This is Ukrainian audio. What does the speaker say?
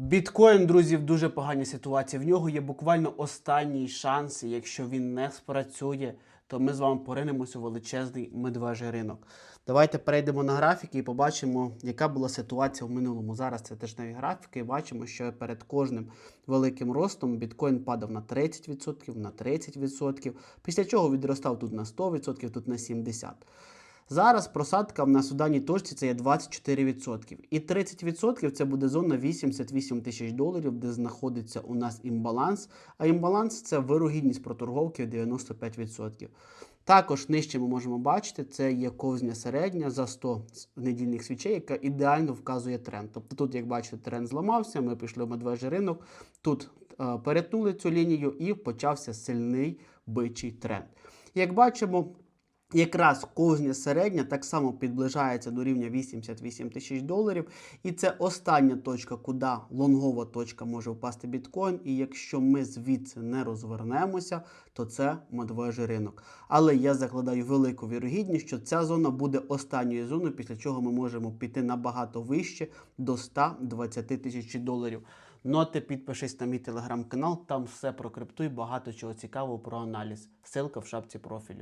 Біткоін, друзі, в дуже поганій ситуації. В нього є буквально останній шанс. Якщо він не спрацює, то ми з вами поринемося у величезний медвежий ринок. Давайте перейдемо на графіки і побачимо, яка була ситуація в минулому. Зараз це тижневі графіки. І бачимо, що перед кожним великим ростом біткоін падав на 30%, на 30%, після чого відростав тут на 100%, тут на 70%. Зараз просадка в нас у даній точці це є 24%. І 30% це буде зона 88 тисяч доларів, де знаходиться у нас імбаланс. А імбаланс це вирогідність проторговки 95%. Також нижче ми можемо бачити, це є ковзня середня за 100 недільних свічей, яка ідеально вказує тренд. Тобто тут, як бачите, тренд зламався, ми пішли в медвежий ринок, тут е, перетнули цю лінію і почався сильний бичий тренд. Як бачимо, Якраз кожня середня так само підближається до рівня 88 тисяч доларів. І це остання точка, куди лонгова точка може впасти біткоін. І якщо ми звідси не розвернемося, то це медвежий ринок. Але я закладаю велику вірогідність, що ця зона буде останньою зоною, після чого ми можемо піти набагато вище до 120 тисяч доларів. Ну а ти підпишись на мій телеграм-канал, там все про крипту і багато чого цікавого про аналіз. Ссылка в шапці профілю.